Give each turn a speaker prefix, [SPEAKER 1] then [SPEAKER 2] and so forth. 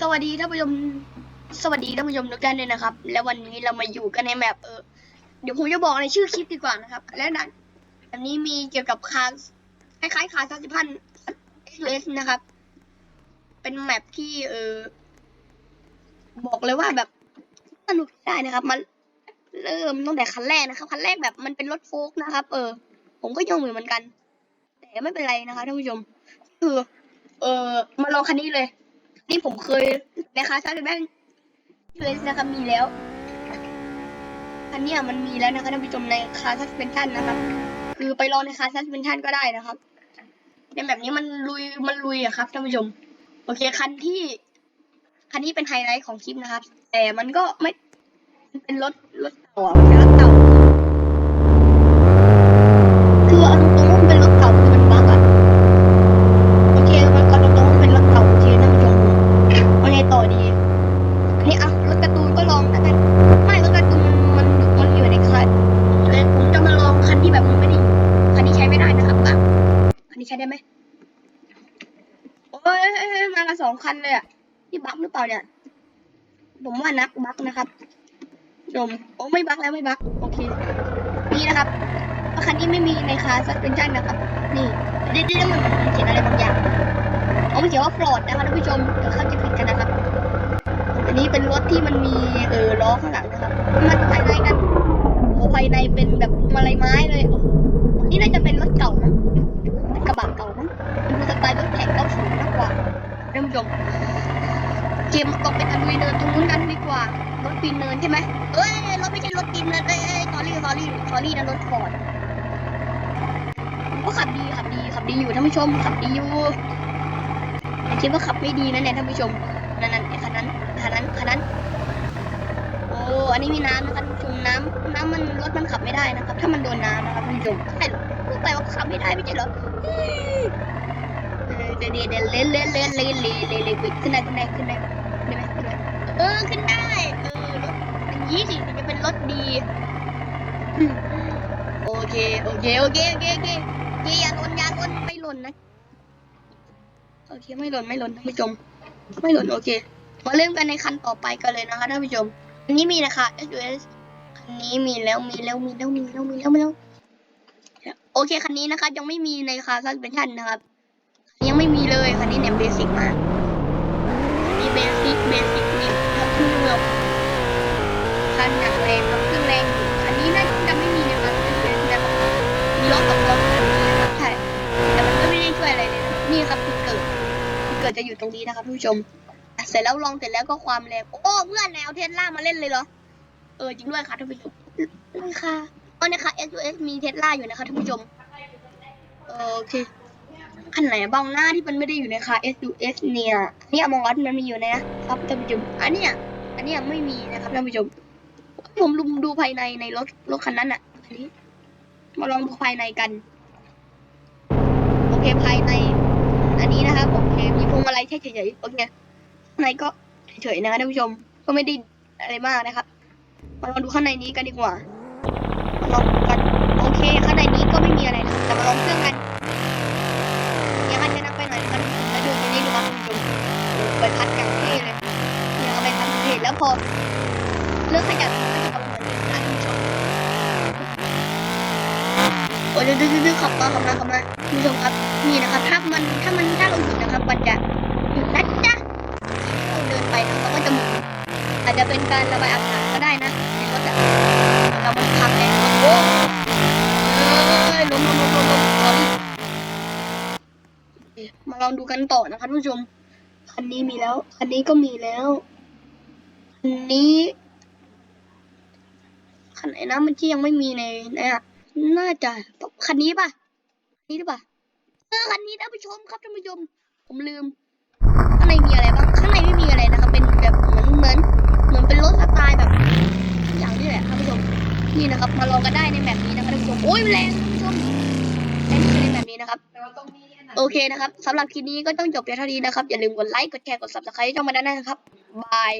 [SPEAKER 1] สวัสดีท่านผู้ชมสวัสดีท่านผู้ชมทุกท่านเลยนะครับ และวันนี้เรามาอยู่กันในแมปเออเดี๋ยวผมจะบอกในชื่อคลิปดีกว่านะครับ และนั้นอันนี้มีเกี่ยวกับคาคล้ายๆคาสสิพัน SUS นะครับ เป็นแมปที่เออบอกเลยว่าแบบสนุกได้นะครับ มันเริ่มตั้งแต่คันแรกนะครับคันแรกแบบมันเป็นรถโฟล์กนะครับ เออ ผมก็ยงเหมือนกัน แต่ไม่เป็นไรนะคะท่านผู้ชม คือ เออมาลองคันนี้เลย นี่ผมเคยนะคะชาร์จแบงเลสนะครับมีแล้ว อันนี้มันมีแล้วนะคะท่านผู้ชมในคาซัสเพนชันนะครับ คือไปลองในคาซัสเพนชันก็ได้นะครับในแบบนี้มันลุยมันลุยอะครับท่านผู้ชม โอเคคันที่คันนี้เป็นไฮไลท์ของคลิปนะครับ แต่มันก็ไม่เป็นรถรถเก่าอะมันเป็นรถเก่า คือเอาตรงๆว่ามันเป็นรถเก่าคือมันบั๊กอะ โอเคมันก็ตรงๆเป็นรถเก่าโอเคท่านผู้ชมว่าไงต่อดีอันนี้อะรถการ์ตูนก็ลองแล้วกันไม่รถการ์ตูนมันมันอยู่ในคันเลยผมจะมาลองคันที่แบบมันไม่ได้อยู่คันนี้ใช้ไม่ได้นะครับอะคันนี้ใช้ได้ไหมโอ้ ยมากันสองคันเลยอะนี่บั๊กหรือเปล่าเนี่ย ผมว่านักบั๊กนะครับชมโอ้ไม่บั๊กแล้วไม่บั๊กโอเค นี่นะครับคันนี้ไม่มีในคาร์ซัสเพนชั่นนะครับ นี่เดี๋ยวเดี๋ยวมันเขียนอะไรบางอย่างเขาเขียนว่าฟลอดนะคะท่านผู้ชมเดี๋ยวเข้าใจผิดกันนะครับ อันนี้เป็นรถที่มันมีเออล้อข้างหลังนะครับ มันภายในกันโอ้ภายในเป็นแบบมาลายไม้เลยโอ้โหนี่น่าจะเป็นรถเก่ามั้งเป็นกระบะเก่ามั้งเป็นสไตล์รถแข่งเก้าสูงมากกว่าท่านผู้ชม เกมตกไปตะลุยเนินตรงนู้นกันดีกว่ารถปีนเนินใช่ไหมเอ้ยรถไม่ใช่รถปีนเนินเอ้ยเอ้ยสอรี่สอรี่สอรี่นะรถฟอร์ดก็ขับดีขับดีขับดีอยู่ท่านผู้ชมขับดีอยู่แต่คิดว่าขับไม่ดีนะเนี่ยท่านผู้ชมนั่นนั่นคันนั้นคันนั้นคันนั้นโอ้อันนี้มีน้ำนะครับท่านผู้ชมน้ำน้ำมันรถมันขับไม่ได้นะครับ ถ้ามันโดนน้ำนะครับท่านผู้ชมใช่พูดไปว่าขับไม่ได้ไม่ใช่เหรอเดี๋ยวเดี๋ยวเดี๋ยวเล่นเล่นเล่นเล่นเล่นเล่นเล่นขึ้นได้ขึ้นได้ขึ้นได้ เออขึ้นได้ เออรถอย่างนี้สิมันจะเป็นรถดี โอเค โอเค โอเค โอเค โอเคโอเคอย่าหล่นอย่าหล่นไม่หล่นนะ โอเค ไม่หล่น ไม่หล่นท่านผู้ชม ไม่หล่น โอเค มาเริ่มกันในคันต่อไปกันเลยนะคะท่านผู้ชม อันนี้มีนะคะ SUS คันนี้มีแล้ว มีแล้ว มีแล้ว มีแล้ว มีแล้วมีแล้ว โอเค คันนี้นะคะยังไม่มีในคาซัสเพนชันนะครับ ยังไม่มีเลย คันนี้เนี่ยเบสิกมาก เบสิกเบสิกนี่ครับเครื่องคันหนักแรงครับเครื่องแรงอยู่อันนี้น่าจะไม่มีนะคะ SUS นะครับมีล้อกับล้อคันนี้นะครับใช่แต่มันก็ไม่ได้ช่วยอะไรเลยนะนี่ครับคือเกิดคือเกิดจะอยู่ตรงนี้นะครับผู้ชมเสร็จแล้วลองเสร็จแล้วก็ความแรงโอ้เพื่อนแนวเทสลามาเล่นเลยเหรอเออจริงด้วยค่ะท่านผู้ชมนะค่ะอ๋อนะคะ SUS มีเทสลาอยู่นะคะท่านผู้ชมโอเค คันไหนบางหน้าที่มันไม่ได้อยู่ในค่ะ SUS เนี่ยอันนี่อมองอัสมันมีอยู่นะครับท่านผู้ชมอันเนี้ยอันเนี้ยไม่มีนะครับท่านผู้ชมผมลุมดูภายในในรถรถคันนั้นอะอันนี้ มาลองดูภายในกัน โอเคภายใน อันนี้นะครับโอเคมีพวงมาลัยแค่เฉยๆโอเคข้างในก็เฉยๆนะคะท่านผู้ชม ก็ไม่ได้อะไรมากนะครับ มาลองดูข้างในนี้กันดีกว่า แล้วพอเรื่องขยันก็จะเอาเหมือนกันนะท่านผู้ชมโอ้ยดื้อดื้อขับมาขับมาขับมาคุณผู้ชมครับ นี่นะครับ ถ้ามันถ้ามันถ้าเราหยุดนะครับมันจะหยุดนะจ๊ะเราเดินไปนะครับก็จะหมุนอาจจะเป็นการระบายอากาศก็ได้นะในรถอะเรามันขับแรงโอ้เอ้ยล้มล้มล้มล้มล้มล้มมาลองดูกันต่อนะครับท่านผู้ชมคันนี้มีแล้ว คันนี้ก็มีแล้ว นนี้คันไหนนะมันที่ยังไม่มีในนะน่าจะคันนี้ป่ะคันนี้หรือเปล่าเออคันนี้ท่านผู้ชมครับท่านผู้ชมผมลืมข้างในมีอะไรบ้างข้างในไม่มีอะไรนะครับเป็นแบบเหมือนเหมือนเหมือนเป็นรถสไตล์แบบ อย่างนี้แหละท่านผู้ชมนี่นะครับมาลองกันได้ในแบบนี้นะครับท่านผู้ชมโอ้ยแรงท่านผู้ชมแรงในแบบนี้นะครับโอเคนะครับสำหรับคลิปนี้ก็ต้องจบเพียงเท่านี้นะครับอย่าลืมกดไลค์กดแชร์กด subscribe ช่องมาด้านหน้านะครับบาย